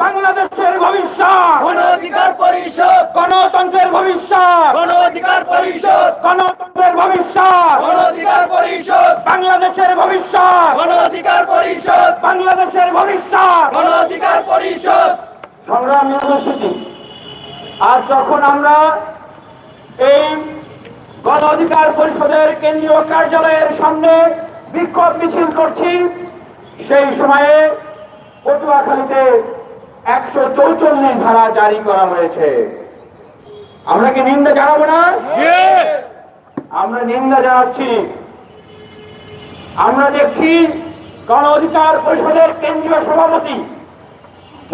বাংলাদেশের ভবিষ্যৎ। গণ অধিকার পরিষদ। গণতন্ত্রের ভবিষ্যৎ। গণ অধিকার পরিষদ। গণতন্ত্রের ভবিষ্যৎ। গণ অধিকার পরিষদ। বাংলাদেশের ভবিষ্যৎ। গণ অধিকার পরিষদ। বাংলাদেশের ভবিষ্যৎ। গণ অধিকার পরিষদ। সংগ্রামী উপস্থিতি আর যখন আমরা এই গণ অধিকার পরিষদের কেন্দ্রীয় কার্যালয়ের সামনে বিক্ষোভ মিছিল করছি সেই সময়ে পটুয়াখালীতে একশো চৌচল্লিশ ধারা জারি করা হয়েছে। আমরা কি নিন্দা জানাব না? আমরা নিন্দা জানাচ্ছি। আমরা দেখছি গণ অধিকার পরিষদের কেন্দ্রীয় সভাপতি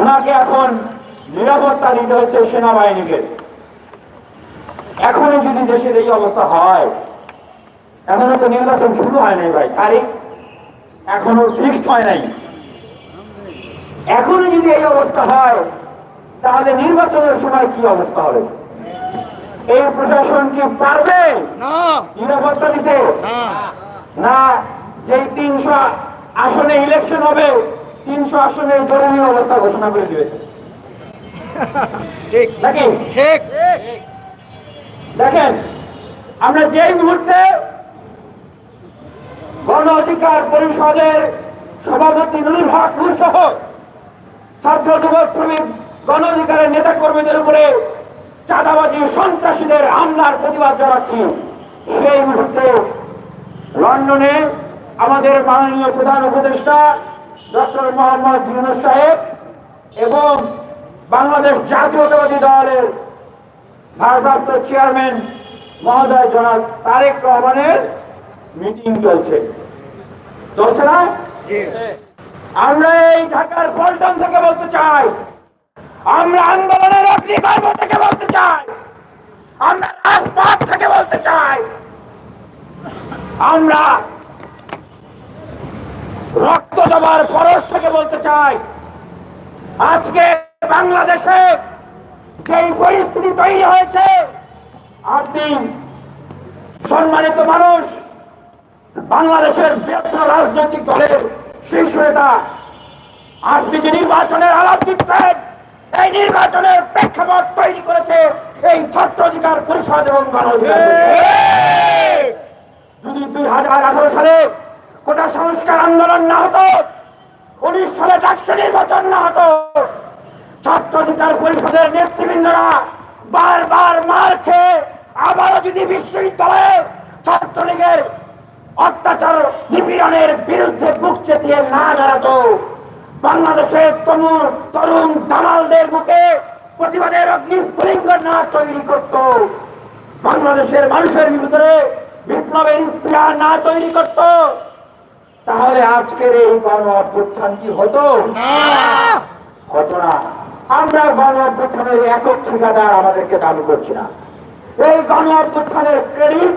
ওনাকে এখন নিরাপত্তা দিতে হচ্ছে সেনাবাহিনীকে। এখনই যদি দেশের এই অবস্থা হয় এখনও তো নির্বাচন শুরু হয় নাই ভাই তারিখ এখনও ফিক্সড হয় নাই। এখনই যদি এই অবস্থা হয় তাহলে নির্বাচনের সময় কি অবস্থা হবে? এই প্রশাসন কি পারবে? নিরাপত্তা দিতে? না। যেই তিনশো আসনে ইলেকশন হবে তিনশো আসনে জরুরি অবস্থা ঘোষণা করে দিবে। ঠিক। নাকি? ঠিক। দেখেন আমরা যেই মুহূর্তে গণ অধিকার পরিষদের সভাপতি নুরুল হক সহ ছাত্র যুব শ্রমিক গণ অধিকারের নেতা কর্মীদের উপরে চাঁদাবাজি সন্ত্রাসীদের হামলার প্রতিবাদ জানাচ্ছি। সেই মুহূর্তে লন্ডনে আমাদের মাননীয় প্রধান উপদেষ্টা ডক্টর মোহাম্মদ সাহেব এবং বাংলাদেশ জাতীয়তাবাদী দলের ভারপ্রাপ্ত চেয়ারম্যান মহোদয় জনাব তারেক রহমানের মিটিং চলছে। চলছে না? আমরা এই ঢাকার পল্টন থেকে বলতে চাই। আমরা আন্দোলনের অগ্নিকর্ম থেকে বলতে চাই। আমরা রাজপথ থেকে বলতে চাই। আমরা রক্ত জবার পরশ থেকে বলতে চাই। আজকে বাংলাদেশে যেই পরিস্থিতি তৈরি হয়েছে, আপনি সম্মানিত মানুষ, বাংলাদেশের বৃহত্তর রাজনৈতিক দলের শীর্ষ নেতা আপনি যে নির্বাচনের আলাপ দিচ্ছেন, এই নির্বাচনের প্রেক্ষাপট তৈরি করেছে এই ছাত্র অধিকার পরিষদ এবং যদি দুই হাজার আঠারো সালে কোটা সংস্কার আন্দোলন না হতো, উনিশ সালে ডাকসু নির্বাচন না হতো, ছাত্র অধিকার পরিষদের নেতৃবৃন্দরা বারবার মার খেয়ে আবারও যদি বিশ্ববিদ্যালয়ে ছাত্রলীগের অত্যাচার নিপীড়নের বিরুদ্ধে বুক চেতিয়ে না দাঁড়াতো। বাংলাদেশের তরুণ তরুণ দালালদের বুকে প্রতিবাদের অগ্নিস্ফুলিঙ্গ না তৈরি করত। বাংলাদেশের মানুষের ভিতরে বিপ্লবের স্পৃহা না তৈরি করত। তাহলে আজকের এই গণ অভ্যুত্থান কি হতো? হতো না। আমরা গণ অভ্যুত্থানের একক ঠিকাদার আমাদেরকে দাবি করছি না। এই গণ অভ্যুত্থানের ক্রেডিট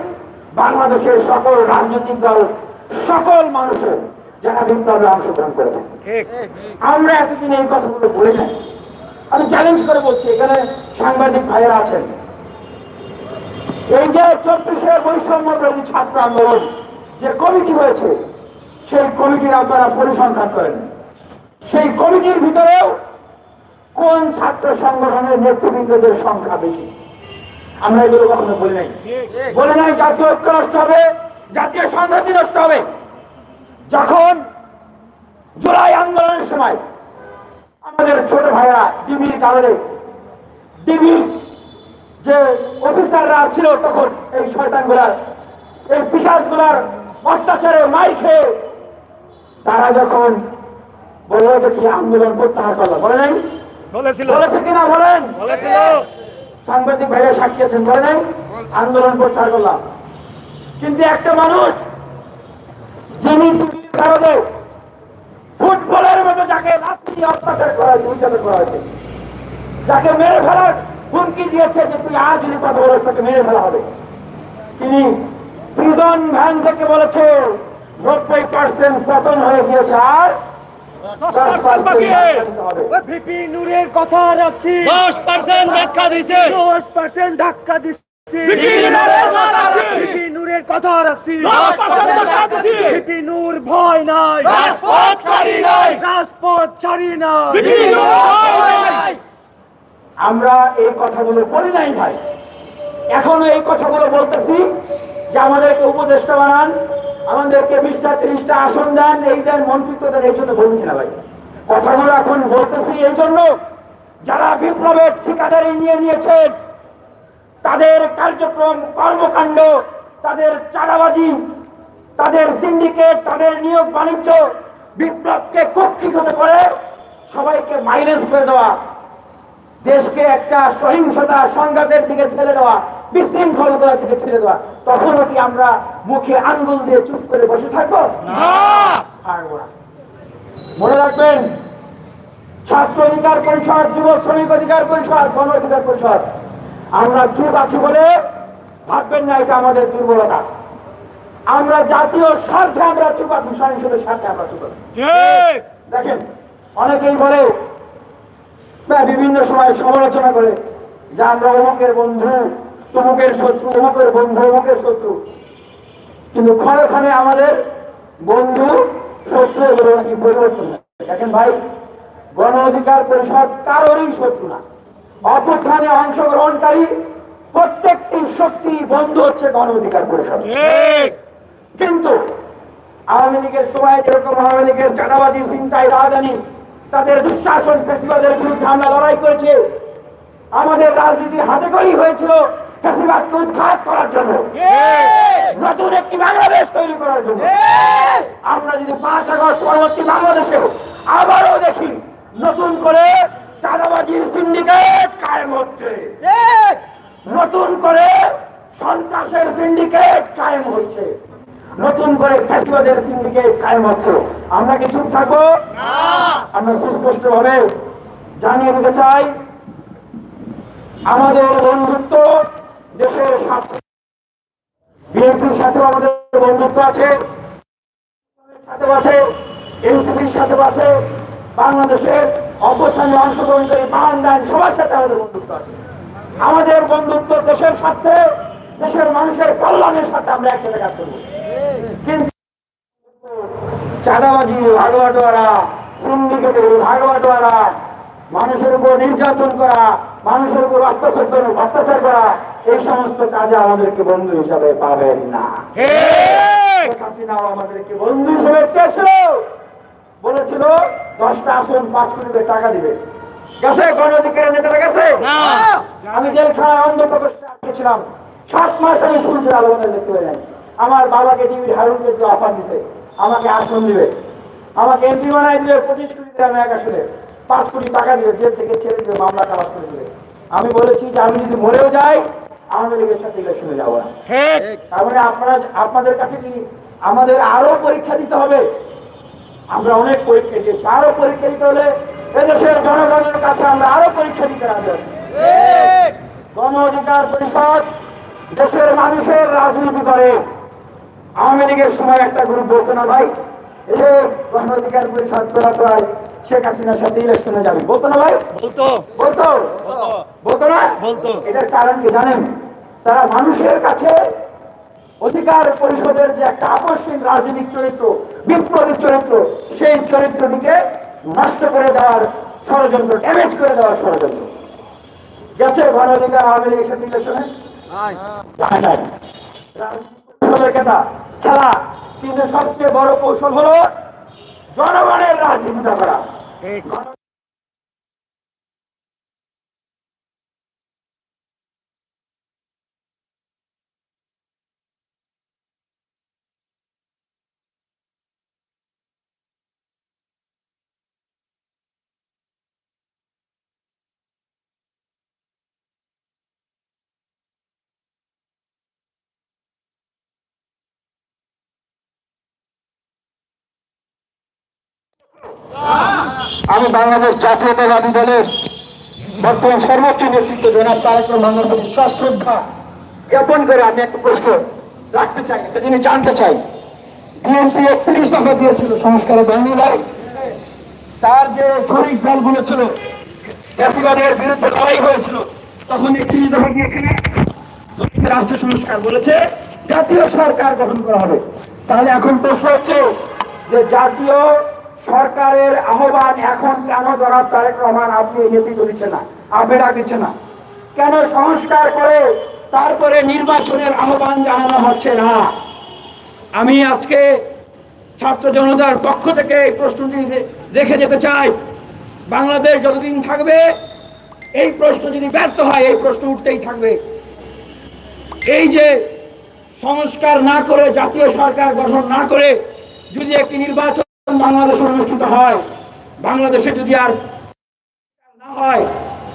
বাংলাদেশের সকল রাজনৈতিক দল সকল মানুষের যারা বিপ্লবে অংশগ্রহণ ঠিক। আমরা এতদিন এই কথাগুলো বলে নাই আমি চ্যালেঞ্জ করে বলছি এখানে সাংবাদিক ভাইয়েরা আছেন। এই যে চব্বিশের বৈষম্য বিরোধী ছাত্র আন্দোলন যে কমিটি হয়েছে সেই কমিটির আপনারা পরিসংখ্যান করেন। সেই কমিটির ভিতরেও কোন ছাত্র সংগঠনের নেতৃবৃন্দদের সংখ্যা বেশি? আমরা এগুলো কখনো বলি নাই। বলে নাই জাতীয় ঐক্য নষ্ট হবে জাতীয় সংহতি নষ্ট হবে। যখন জুলাই আন্দোলনের সময় আমাদের ছোট ভাইরা ডিবির কারণে ডিবির যে অফিসাররা ছিল তখন এই শয়তানগুলার এই পিসাসগুলার অত্যাচারে মাই খেয়ে তারা যখন বলল যে কি আন্দোলন প্রত্যাহার করল বলে নাই? বলেছিল। বলেছে কিনা বলেন? বলেছিল। সাংবাদিক ভাইরা সাক্ষী আছেন বলে নাই? আন্দোলন প্রত্যাহার করলাম। কিন্তু একটা মানুষ যিনি কারণে ফুটবলের মতো যাকে দিয়ে অত্যাচার করা হয়েছে নির্যাতন করা হয়েছে যাকে মেরে ফেলার হুমকি দিয়েছে যে তুই আর যদি কথা বলো তোকে মেরে ফেলা হবে। তিনি প্রিজন ভ্যান থেকে বলেছে নব্বই পার্সেন্ট পতন হয়ে গিয়েছে আর দশ ভিপি নূরের কথা রাখছি। দশ পার্সেন্ট ধাক্কা দিছে। দশ পার্সেন্ট ধাক্কা নূরের কথা রাখছি। বিপি নূর ভয় নাই। রাজপথ ছাড়ি নাই। রাজপথ ছাড়ি নাই। আমরা এই কথাগুলো বলি নাই ভাই। এখনও এই কথাগুলো বলতেছি যে আমাদেরকে উপদেষ্টা বানান। আমাদেরকে বিশটা তিরিশটা আসন দেন। এই দেন মন্ত্রিত্ব দেন এই জন্য বলছি না ভাই। কথাগুলো এখন বলতেছি এই জন্য যারা বিপ্লবের ঠিকাদারি নিয়ে নিয়েছেন তাদের কার্যক্রম কর্মকাণ্ড তাদের চাঁদাবাজি তাদের সিন্ডিকেট তাদের নিয়োগ বাণিজ্য বিপ্লবকে কক্ষিগত করে সবাইকে মাইনাস করে দেওয়া দেশকে একটা সহিংসতা সংঘাতের দিকে ঠেলে দেওয়া বিশৃঙ্খলতার দিকে ঠেলে দেওয়া তখনও কি আমরা মুখে আঙ্গুল দিয়ে চুপ করে বসে থাকব পারব না। মনে রাখবেন ছাত্র অধিকার পরিষদ যুব শ্রমিক অধিকার পরিষদ গণ অধিকার পরিষদ আমরা চুপ আছি বলে ভাববেন না এটা আমাদের দুর্বলতা। আমরা জাতীয় স্বার্থে আমরা চুপ আছি সহিংসতার স্বার্থে আমরা চুপ আছি। দেখেন অনেকেই বলে বিভিন্ন সময় সমালোচনা করে যে আমরা অমুকের বন্ধু তমুকের শত্রু অমুকের বন্ধু অমুকের শত্রু। কিন্তু ক্ষণে ক্ষণে আমাদের বন্ধু শত্রু এগুলো নাকি পরিবর্তন দেখেন ভাই গণ অধিকার পরিষদ কারোরই শত্রু না। অভ্যুত্থানে অংশগ্রহণকারী প্রত্যেকটি শক্তি বন্ধু হচ্ছে গণ অধিকার পরিষদ। ঠিক। কিন্তু আওয়ামী লীগের সময় যেরকম আওয়ামী লীগের চাঁদাবাজি চিন্তায় রাজধানী তাদের দুঃশাসন ফেসিবাদের বিরুদ্ধে আমরা লড়াই করেছি। আমাদের রাজনীতির হাতে করেই হয়েছিল। ফেসিবাদকে উৎখাত করার জন্য। নতুন একটি বাংলাদেশ তৈরি করার জন্য। আমরা যদি পাঁচ আগস্ট পরবর্তী বাংলাদেশেও আবারও দেখি নতুন করে চাঁদাবাজির সিন্ডিকেট কায়েম হচ্ছে। নতুন করে সন্ত্রাসের সিন্ডিকেট কায়েম হচ্ছে। নতুন করে ফেসিবাদের সিন্ডিকেট কায়েম হচ্ছে। আমরা কি চুপ থাকব? আমরা সুস্পষ্ট ভাবে জানিয়ে দিতে চাই আমাদের বন্ধুত্ব দেশের বিএনপির সাথেও আমাদের বন্ধুত্ব আছে। আছে, এনসিপির সাথেও আছে, বাংলাদেশের অভ্যুত্থানে অংশগ্রহণকারী বাংলাদেশ সবার সাথে আমাদের বন্ধুত্ব আছে। আমাদের বন্ধুত্ব দেশের স্বার্থে, দেশের মানুষের কল্যাণের সাথে আমরা একসাথে কাজ করব। কিন্তু চাঁদাবাজি ভাগবাটোয়ারা, সিন্ডিকেটের ভাগবাটোয়ারা, মানুষের উপর নির্যাতন করা, মানুষের উপর অত্যাচার করা- অত্যাচার করা এই সমস্ত কাজে আমাদেরকে বন্ধু হিসাবে পাবেন না। হাসিনাও আমাদেরকে বন্ধু হিসেবে চেয়েছিল। বলেছিল দশটা আসন পাঁচ কোটি টাকা দিবে। গেছে? গণ অধিকারের নেতারা গেছে। আমি আটকেছিলাম সাত মাস আমি সূর্যের আলোতে দেখতে আমার বাবাকে ডিবির হারুনকে যে অফার দিছে আমাকে আসন দিবে। আমাকে এমপি বানাই দিবে পঁচিশ কোটি টাকা এক আসলে পাঁচ কোটি টাকা দিবে জেল থেকে ছেড়ে দিবে মামলা খালাস করে দিবে। আমি বলেছি যে আমি যদি মরেও যাই আওয়ামী লীগের সাথে ইলেকশনে যাব না ঠিক। আপনারা আপনাদের কাছে কি আমাদের আরও পরীক্ষা দিতে হবে? আমরা অনেক পরীক্ষা দিয়েছি। আরও পরীক্ষা দিতে হলে এদেশের জনগণের কাছে আমরা আরও পরীক্ষা দিতে রাজি আছি। গণ অধিকার পরিষদ দেশের মানুষের রাজনীতি করে। আওয়ামী লীগের সময় একটা গ্রুপ বলতো না ভাই? এই যে গণ অধিকার পরিষদ তোরা তোরাই শেখ হাসিনার সাথে ইলেকশনে যাবি। বলতো না ভাই? বলতো। বলতো? বলতো। না? বলতো। এটার কারণ কি জানেন? তারা মানুষের কাছে অধিকার পরিষদের যে একটা আকস্মিক রাজনৈতিক চরিত্র বিপ্লবী চরিত্র সেই চরিত্রটিকে নষ্ট করে দেওয়ার ষড়যন্ত্র ড্যামেজ করে দেওয়ার ষড়যন্ত্র। গেছে গণ অধিকার আওয়ামী লীগের সাথে ইলেকশনে? যায় নাই। রাজনৈতিক কৌশলের খেলা খেলা। কিন্তু সবচেয়ে বড় কৌশল হলো জনগণের রাজনীতিটা করা। eh, আমি বাংলাদেশ জাতীয়তাবাদী দলের বর্তমান সর্বোচ্চ নেতৃত্ব জনাব তারেক রহমানের প্রতি শ্রদ্ধা জ্ঞাপন করে আমি একটা প্রশ্ন রাখতে চাই, একটা জিনিস জানতে চাই। বিএনপি একত্রিশ দফা দিয়েছিল সংস্কারে ভাই। তার যে শরিক দলগুলো ছিল ফ্যাসিবাদের বিরুদ্ধে লড়াই হয়েছিল, তখন একত্রিশ দফা দিয়েছিলেন রাষ্ট্র সংস্কার বলেছে, জাতীয় সরকার গঠন করা হবে। তাহলে এখন প্রশ্ন হচ্ছে যে জাতীয় সরকারের আহ্বান এখন কেন জনাব তারেক রহমান? আপনি এই নেতৃত্ব দিচ্ছেন না আবেদা দিচ্ছেন না। কেন সংস্কার করে তারপরে নির্বাচনের আহ্বান জানানো হচ্ছে না? আমি আজকে ছাত্র জনতার পক্ষ থেকে এই প্রশ্নটি রেখে যেতে চাই। বাংলাদেশ যতদিন থাকবে, এই প্রশ্ন যদি ব্যর্থ হয়, এই প্রশ্ন উঠতেই থাকবে। এই যে সংস্কার না করে, জাতীয় সরকার গঠন না করে যদি একটি নির্বাচন বাংলাদেশে অনুষ্ঠিত হয় বাংলাদেশে যদি আর না হয়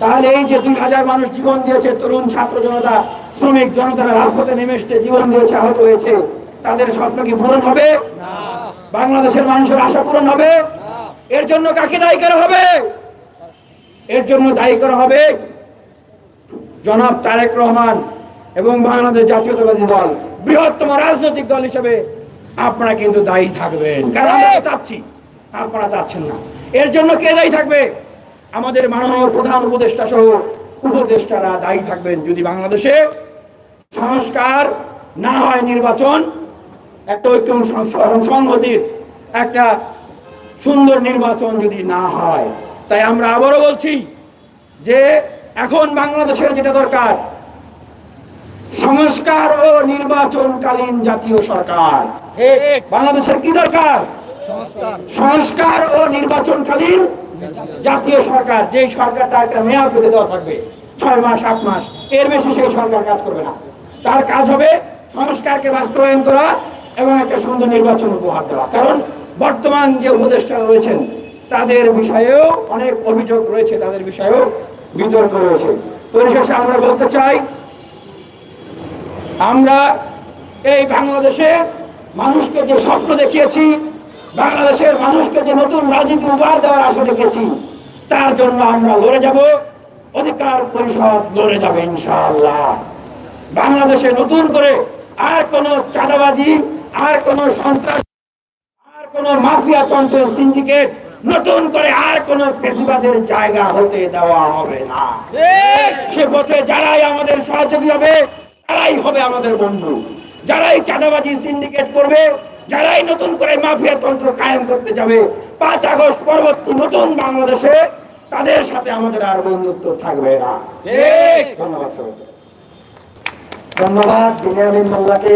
তাহলে এই যে দুই হাজার মানুষ জীবন দিয়েছে তরুণ ছাত্র জনতা শ্রমিক জনতা রাজপথে নেমে এসছে জীবন দিয়েছে আহত হয়েছে তাদের স্বপ্ন কি পূরণ হবে? বাংলাদেশের মানুষের আশা পূরণ হবে? এর জন্য কাকে দায়ী করা হবে? এর জন্য দায়ী করা হবে জনাব তারেক রহমান এবং বাংলাদেশ জাতীয়তাবাদী দল বৃহত্তম রাজনৈতিক দল হিসেবে আপনারা কিন্তু দায়ী থাকবেন। কারণ আমরা চাচ্ছি আপনারা চাচ্ছেন না। এর জন্য কে দায়ী থাকবে? আমাদের মাননীয় প্রধান উপদেষ্টা সহ উপদেষ্টারা দায়ী থাকবেন। যদি বাংলাদেশে সংস্কার না হয় নির্বাচন একটা ঐক্য সংহতির একটা সুন্দর নির্বাচন যদি না হয় তাই আমরা আবারও বলছি যে এখন বাংলাদেশের যেটা দরকার সংস্কার ও নির্বাচনকালীন জাতীয় সরকার। বাংলাদেশের কি দরকার? সংস্কার। ও নির্বাচনকালীন জাতীয় সরকার। যেই সরকারটা একটা মেয়াদ বেঁধে দেওয়া থাকবে ছয় মাস আট মাস এর বেশি সেই সরকার কাজ করবে না। তার কাজ হবে সংস্কারকে বাস্তবায়ন করা এবং একটা সুন্দর নির্বাচন উপহার দেওয়া। কারণ বর্তমান যে উপদেষ্টারা রয়েছেন তাদের বিষয়েও অনেক অভিযোগ রয়েছে তাদের বিষয়েও বিতর্ক রয়েছে। পরিশেষে আমরা বলতে চাই আমরা এই বাংলাদেশে মানুষকে যে স্বপ্ন দেখিয়েছি বাংলাদেশের মানুষকে যে নতুন রাজনীতি উপহার দেওয়ার আশা দেখেছি তার জন্য আমরা লড়ে যাব অধিকার পরিষদ লড়ে যাবে ইনশাআল্লাহ। বাংলাদেশে নতুন করে আর কোনো চাঁদাবাজি আর কোনো সন্ত্রাস আর কোন মাফিয়া তন্ত্রের সিন্ডিকেট নতুন করে আর কোন পেশিবাদের জায়গা হতে দেওয়া হবে না। সে পথে যারাই আমাদের সহযোগী হবে তারাই হবে আমাদের বন্ধু। যারাই চাঁদাবাজি সিন্ডিকেট করবে যারাই নতুন করে মাফিয়া তন্ত্র কায়েম করতে যাবে পাঁচ আগস্ট পরবর্তী নতুন বাংলাদেশে তাদের সাথে আমাদের আর বন্ধুত্ব থাকবে না। ধন্যবাদ ধন্যবাদ বিনিয়ামিন মোল্লাকে